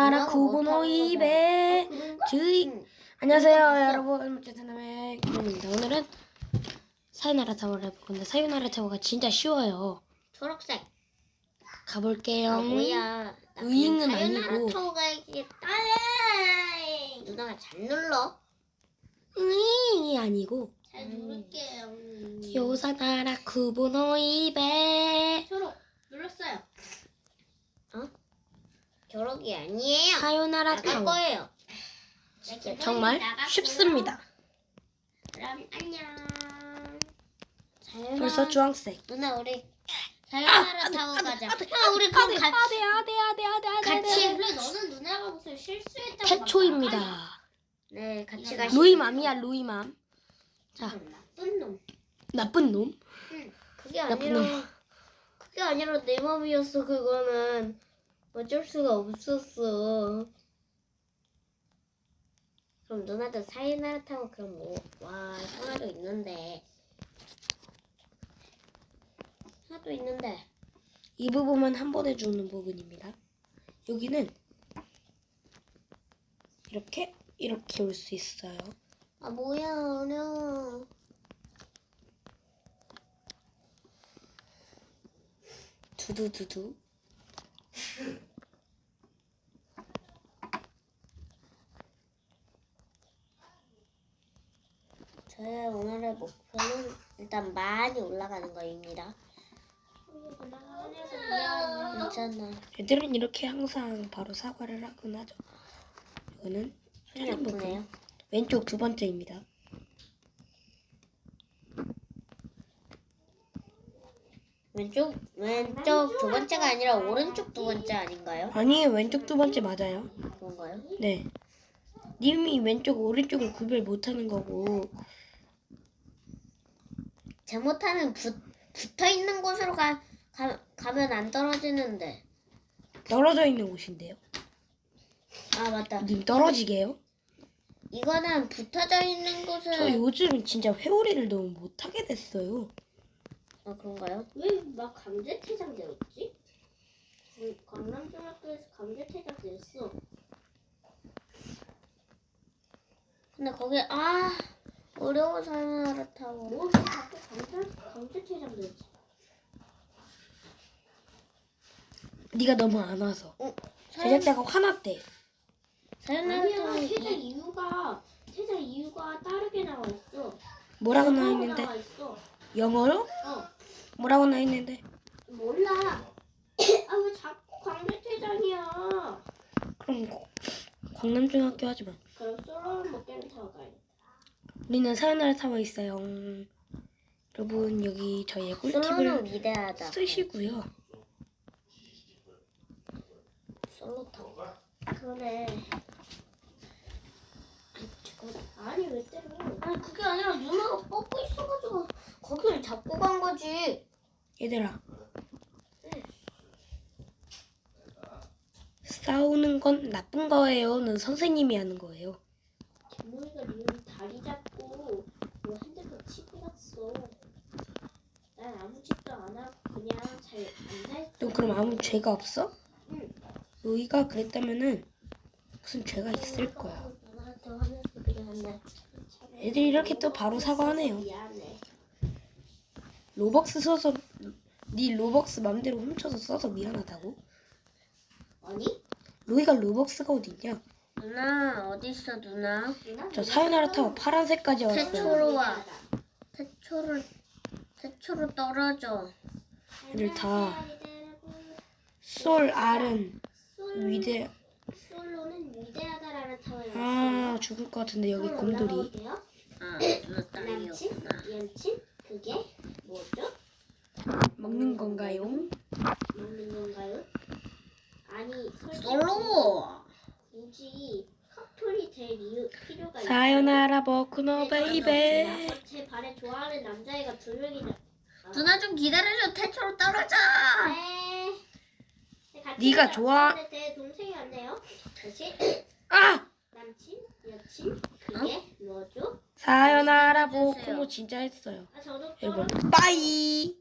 아라 쿠보노 이베 주의 응. 안녕하세요 여러분 제트남의 김현입니다 오늘은 사유나라 타워를 해볼 건데 사유나라 타워가 진짜 쉬워요 초록색. 가볼게요 아 뭐야? 나 의인은 아니고. 타고 가야겠다. 누나가 잘 눌러. 으이 아니고 잘 누를게요. 요사나라 쿠보노 이베 초록 눌렀어요. 어? 초록이 아니에요. 사유나라 나갈 타워 거예요. 정말 쉽습니다 그럼 안녕. 벌써 주황색 누나 우리 사요나라 타고 가자. 야 우리 그럼 같이 아대 아대 아대 아대 아대 같이 원래 너는 누나가 무슨 실수했다고 태초입니다 네 같이 가. 루이맘이야 루이맘 자 나쁜 놈. 나쁜 놈 그게 나쁜 아니라 그게 아니라 내 맘이었어 그거는 어쩔 수가 없었어. 그럼 누나도 사이나라 타고 그럼 뭐 와 하나도 있는데 하나도 있는데 이 부분만 한 번에 주는 부분입니다. 여기는 이렇게 이렇게 올 수 있어요. 아 뭐야 어려 두두두두. 저의 오늘의 목표는 일단 많이 올라가는 거입니다. 괜찮아. 애들은 이렇게 항상 바로 사과를 하곤 하죠. 이거는 손이 다른 부분. 아프네요. 왼쪽 두 번째입니다. 왼쪽 왼쪽 두 번째가 아니라 오른쪽 두 번째 아닌가요? 아니에요, 왼쪽 두 번째 맞아요. 그런가요? 네. 님이 왼쪽 오른쪽을 구별 못하는 거고 잘못하면 붙, 붙어 있는 곳으로 가, 가 가면 안 떨어지는데. 떨어져 있는 곳인데요. 아 맞다. 님 떨어지게요? 이거는 붙어져 있는 저 곳은 요즘 진짜 회오리를 너무 못하게 됐어요. 아 그런가요? 왜 막 강제퇴장 되었지? 그 강남중학교에서 강제퇴장 됐어. 근데 거기 아 어려워서 하나 타고. 뭐 자꾸 강제 강제퇴장 되었지? 네가 너무 안 와서. 어, 제작자가 화났대. 아니야 타고 퇴장 이유가 퇴장 이유가 다르게 나와 있어. 뭐라고 나와 있는데? 나와 있어. 영어로? 어 뭐라고 나와 있는데? 몰라. 아 왜 자꾸 강제 퇴장이야? 그럼 고- 광남중학교 하지 마. 그럼 솔로 먹게는 타고 가야 돼. 우리는 사연을 타고 있어요. 음, 여러분 여기 저희의 솔로는 꿀팁을 위대하다. 쓰시고요. 솔로 타고. 그러네. 아니 왜 때려? 아니 그게 아니라 누나가 뻗고 있어가지고 거기를 잡고 간 거지. 얘들아. 싸우는 건 나쁜 거예요.는 선생님이 하는 거예요. 김모이가 리을 다리 핸드폰 갔어. 난 아무 짓도 안 하고 그냥 잘 앉아있어. 너 그럼 아무 죄가 없어? 응. 너희가 그랬다면은 무슨 죄가 있을 거야. 누나한테. 애들이 이렇게 또 바로 사과하네요. 미안해. 로벅스 써서 네 로벅스 맘대로 훔쳐서 써서 미안하다고? 아니? 로이가 로벅스가 어딨냐? 누나 어디 있어 누나? 저 사요나라 타워 파란색까지 왔어요. 태초로 와. 태초를 태초로 떨어져. 애들 다솔 알은 위대 솔로는 위대하다라는 타워에 아 죽을 것 같은데 여기 곰돌이 아 누나 남친? 딸이었구나. 연친? 그게 뭐죠? 먹는 건가요? 먹는 건가요? 아니 솔직히 솔로. 굳이 커플이 될 이유 필요가 있어요? 사요나라 버쿠노 베이베 제 반에 좋아하는 남자애가 두 명이나 누나 좀 기다려줘. 태초로 떨어져. 네. 네, 같이 네가. 좋아- 근데 내 동생이 왔네요. 다시 아! 남친, 여친, 그게 뭐죠? 사요나라 버쿠노 진짜 했어요 아 저도 여러분 좀 빠이